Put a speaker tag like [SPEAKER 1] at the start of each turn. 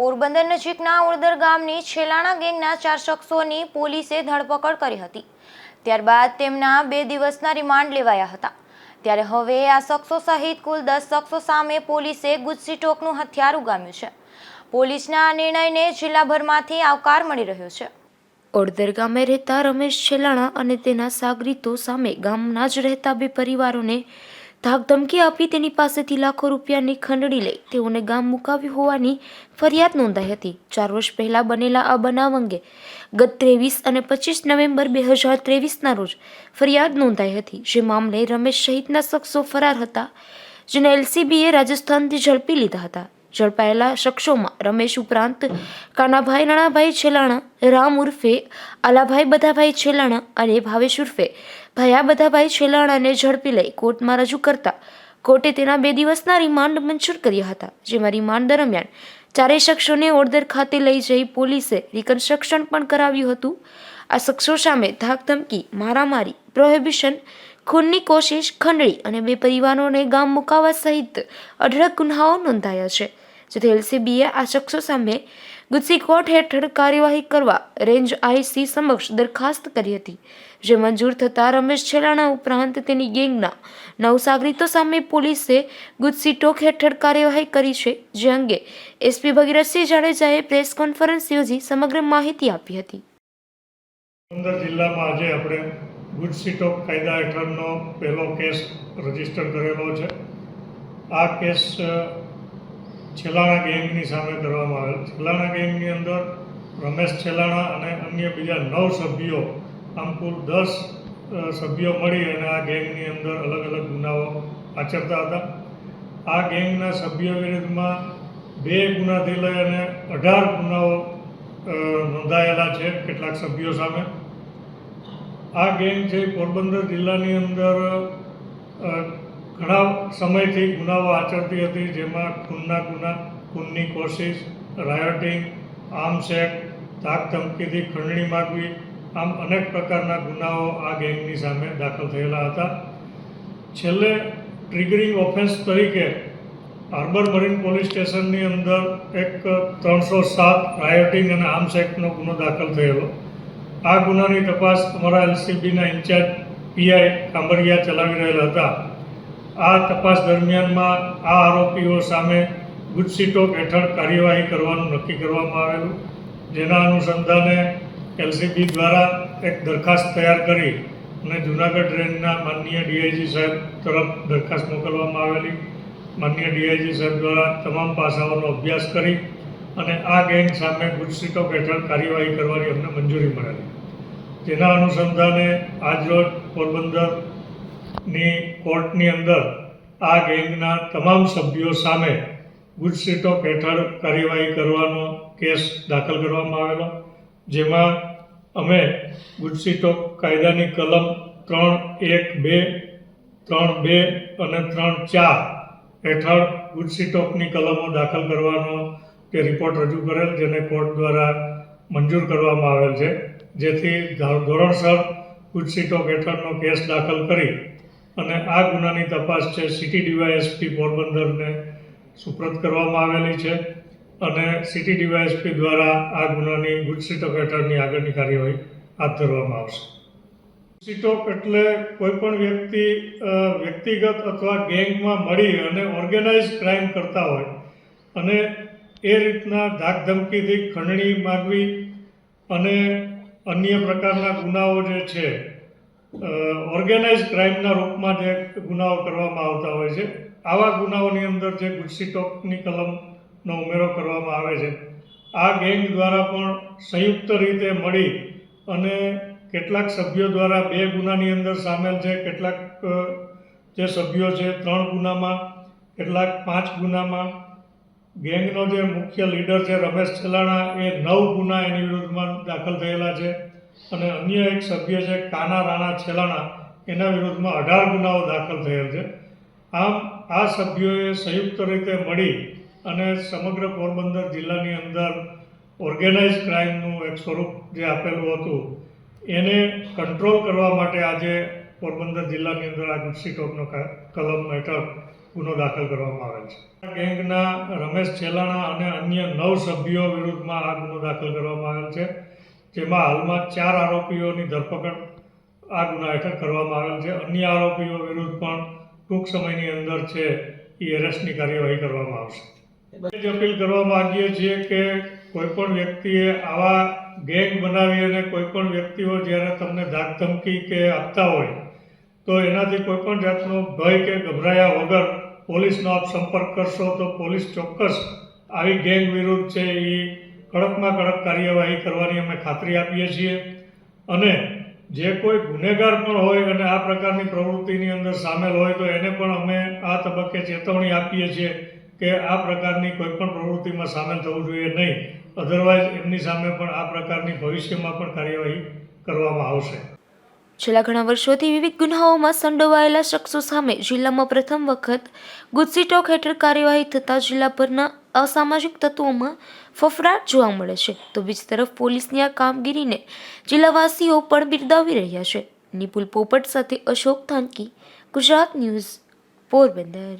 [SPEAKER 1] પોરબંદર નજીકના ઉળદર ગામની છેલાણા ગેંગના ચાર શખ્સોની પોલીસે ધરપકડ કરી હતી. ત્યારબાદ તેમના બે દિવસના રિમાન્ડ લેવાયા હતા. ત્યારે હવે આ શખ્સો સહિત કુલ દસ શખ્સો સામે પોલીસે ગુજસી ટોકનું હથિયાર ઉગામ્યું છે. પોલીસના આ નિર્ણયને જિલ્લાભરમાંથી આવકાર મળી રહ્યો છે. ઓડદર ગામે રહેતા રમેશ છેલાણા અને તેના સાગરીતો સામે ગામના જ રહેતા બે પરિવારોને ધાકધમકી આપી તેની પાસેથી લાખો રૂપિયાની ખંડણી લઈ તેઓને ગામ મુકાવ્યું હોવાની ફરિયાદ નોંધાઈ હતી. ચાર વર્ષ પહેલાં બનેલા આ બનાવ અંગે ગત ત્રેવીસ અને પચીસ નવેમ્બર બે હજાર ત્રેવીસના રોજ ફરિયાદ નોંધાઈ હતી, જે મામલે રમેશ સહિતના શખ્સો ફરાર હતા, જેને એલસીબીએ રાજસ્થાનથી ઝડપી લીધા હતા. ઝડપાયેલા શખ્સોમાં રમેશ ઉપરાંત કાનાભાઈ નાણાભાઈ છેલાણા, રામ ઉર્ફે, આલાભાઈ બધાભાઈ છેલાણા અને ભાવેશ ઉર્ફે. ભયા બધાભાઈ છેલાણાને ઝડપી લઈ કોર્ટમાં રજૂ કરતા કોર્ટે તેના બે દિવસના રિમાન્ડ મંજૂર કર્યા હતા, જેમાં રિમાન્ડ દરમિયાન ચારેય શખ્સોને ઓર્ડર ખાતે લઈ જઈ પોલીસે રિકન્સ્ટ્રક્શન પણ કરાવ્યું હતું. આ શખ્સો સામે ધાકધમકી, મારામારી પ્રોહિબિશન ખૂનની કોશિશ ખંડણી અને બે પરિવારોને ગામ મુકાવા સહિત અઢળક ગુન્હાઓ નોંધાયા છે. જેથી એલસીબીએ આ શખ્સો સામે ગુજસી કોર્ટ હેઠળ કાર્યવાહી કરવા રેન્જ આઈસી સમક્ષ દરખાસ્ત કરી હતી. જે મંજૂર થતાં રમેશ છેલાણા ઉપરાંત તેની ગેંગના નવ સાગરીતો સામે પોલીસે ગુજસી ટોક હેઠળ કાર્યવાહી કરી છે, જે અંગે એસપી ભગીરથસિંહ જાડેજાએ પ્રેસ કોન્ફરન્સ યોજી સમગ્ર માહિતી આપી હતી.
[SPEAKER 2] જિલ્લામાં આજે આપણે ગુડ સીટોક કાયદા હેઠળનો પહેલો કેસ રજિસ્ટર કરેલો છે. આ કેસ છેલાણા ગેંગની સામે કરવામાં આવેલ. છેલાણા ગેંગની અંદર રમેશ છેલાણા અને અન્ય બીજા નવ સભ્યો, આમ કુલ દસ સભ્યો મળી અને આ ગેંગની અંદર અલગ અલગ ગુનાઓ આચરતા હતા. આ ગેંગના સભ્યો વિરુદ્ધમાં બે ગુનાથી લઈ અને અઢાર ગુનાઓ નોંધાયેલા છે કેટલાક સભ્યો સામે. આ ગેંગ છે પોરબંદર જિલ્લાની અંદર ઘણા સમયથી ગુનાઓ આચરતી હતી, જેમાં ખૂનના ગુના, ખૂનની કોશિશ રાયોટિંગ આર્મ્સ ધાક ધમકીથી ખંડણી માગવી, આમ અનેક પ્રકારના ગુનાઓ આ ગેંગની સામે દાખલ થયેલા હતા. છેલ્લે ટ્રિગરિંગ ઓફેન્સ તરીકે હાર્બર મરીન પોલીસ સ્ટેશનની અંદર એક ત્રણસો સાત રાયોટિંગ અને આર્મ્સ ગુનો દાખલ થયેલો. આ ગુનાની તપાસ અમારા એલસીબીના ઇન્ચાર્જ પીઆઈ કાંબરિયા ચલાવી રહેલા હતા. આ તપાસ દરમિયાનમાં આ આરોપીઓ સામે ગુજસીટોક હેઠળ કાર્યવાહી કરવાનું નક્કી કરવામાં આવેલું. જેના અનુસંધાને એલસીબી દ્વારા એક દરખાસ્ત તૈયાર કરી અને જૂનાગઢ રેન્જના માનનીય ડીઆઈજી સાહેબ તરફ દરખાસ્ત મોકલવામાં આવેલી. માનનીય ડીઆઈજી સાહેબ દ્વારા તમામ પાસાઓનો અભ્યાસ કરી અને આ ગેંગ સામે ગુજસીટોક હેઠળ કાર્યવાહી કરવાની અમને મંજૂરી મળેલી. જેના અનુસંધાને આજરોજ પોરબંદરની કોર્ટની અંદર આ ગેંગના તમામ સભ્યો સામે ગુજસીટોક હેઠળ કાર્યવાહી કરવાનો કેસ દાખલ કરવામાં આવેલો, જેમાં અમે ગુજસીટોક કાયદાની કલમ ત્રણ એક બે, ત્રણ બે અને ત્રણ ચાર હેઠળ ગુજસીટોકની કલમો દાખલ કરવાનો તે રિપોર્ટ રજૂ કરેલ જેને કોર્ટ દ્વારા મંજૂર કરવામાં આવેલ છે. જેથી ધોરણસર ગુજસીટોક હેઠળનો કેસ દાખલ કરી અને આ ગુનાની તપાસ છે સિટી ડીવાયએસપી પોરબંદરને સુપ્રત કરવામાં આવેલી છે અને સિટી ડીવાયએસપી દ્વારા આ ગુનાની ગુજસીટોક હેઠળની આગળની કાર્યવાહી હાથ ધરવામાં આવશે. ગુજસીટોક એટલે કોઈ પણ વ્યક્તિ વ્યક્તિગત અથવા ગેંગમાં મળી અને ઓર્ગેનાઇઝ ક્રાઇમ કરતા હોય અને એ રીતના ધાકધમકીથી ખંડણી માગવી અને અન્ય પ્રકારના ગુનાઓ જે છે ઓર્ગેનાઇઝ ક્રાઇમના રૂપમાં જે ગુનાઓ કરવામાં આવતા હોય છે, આવા ગુનાઓની અંદર જે ગુસ્સીટોકની કલમનો ઉમેરો કરવામાં આવે છે, આ ગેંગ દ્વારા પણ સંયુક્ત રીતે મળી અને કેટલાક સભ્યો દ્વારા બે ગુનાની અંદર સામેલ છે, કેટલાક જે સભ્યો છે, ત્રણ ગુનામાં, કેટલાક પાંચ ગુનામાં ગેંગનો જે મુખ્ય લીડર છે રમેશ છેલાણા એ નવ ગુના એની વિરુદ્ધમાં દાખલ થયેલા છે. અને અન્ય એક સભ્ય છે કાના રાણા છેલાણા, એના વિરુદ્ધમાં અઢાર ગુનાઓ દાખલ થયેલ છે. આમ આ સભ્યોએ સંયુક્ત રીતે મળી અને સમગ્ર પોરબંદર જિલ્લાની અંદર ઓર્ગેનાઇઝ ક્રાઇમનું એક સ્વરૂપ જે આપેલું હતું, એને કંટ્રોલ કરવા માટે આજે પોરબંદર જિલ્લાની અંદર આ ગુસ્સી ટોપનો કલમ હેઠળ ગુનો દાખલ કરવામાં આવેલ છે. ગેંગના રમેશ છેલાણા અને અન્ય નવ સભ્યો વિરુદ્ધમાં આ ગુનો દાખલ કરવામાં આવેલ છે. જેમાં હાલમાં ચાર આરોપીઓની ધરપકડ આ ગુના હેઠળ કરવામાં આવેલ છે. અન્ય આરોપીઓ વિરુદ્ધ પણ ટૂંક સમયની અંદર છે એ એરેસ્ટની કાર્યવાહી કરવામાં આવશે. જ અપીલ કરવા માગીએ છીએ કે કોઈપણ વ્યક્તિએ આવા ગેંગ બનાવી અને કોઈ પણ વ્યક્તિઓ જ્યારે તમને ધાક ધમકી કે આપતા હોય તો એનાથી કોઈ પણ જાતનો ભય કે ગભરાયા વગર પોલીસનો આપ સંપર્ક કરશો તો પોલીસ ચોક્કસ આવી ગેંગ વિરુદ્ધ છે એ કડકમાં કડક કાર્યવાહી કરવાની અમે ખાતરી આપીએ છીએ. અને જે કોઈ ગુનેગાર પણ હોય અને આ પ્રકારની પ્રવૃત્તિની અંદર સામેલ હોય તો એને પણ અમે આ તબક્કે ચેતવણી આપીએ છીએ કે આ પ્રકારની કોઈ પણ પ્રવૃત્તિમાં સામેલ થવું જોઈએ નહીં. અધરવાઇઝ એમની સામે પણ આ પ્રકારની ભવિષ્યમાં પણ કાર્યવાહી કરવામાં આવશે.
[SPEAKER 1] છેલ્લા ઘણા વર્ષોથી વિવિધ ગુનાઓમાં સંડોવાયેલા શખ્સો સામે જિલ્લામાં પ્રથમ વખત ગુજસીટોક હેઠળ કાર્યવાહી થતાં જિલ્લા પરના અસામાજિક તત્વોમાં ફફડાટ જોવા મળે છે. તો બીજી તરફ પોલીસની આ કામગીરીને જિલ્લાવાસીઓ પણ બિરદાવી રહ્યા છે. નિપુલ પોપટ સાથે અશોક થાનકી, ગુજરાત ન્યૂઝ, પોરબંદર.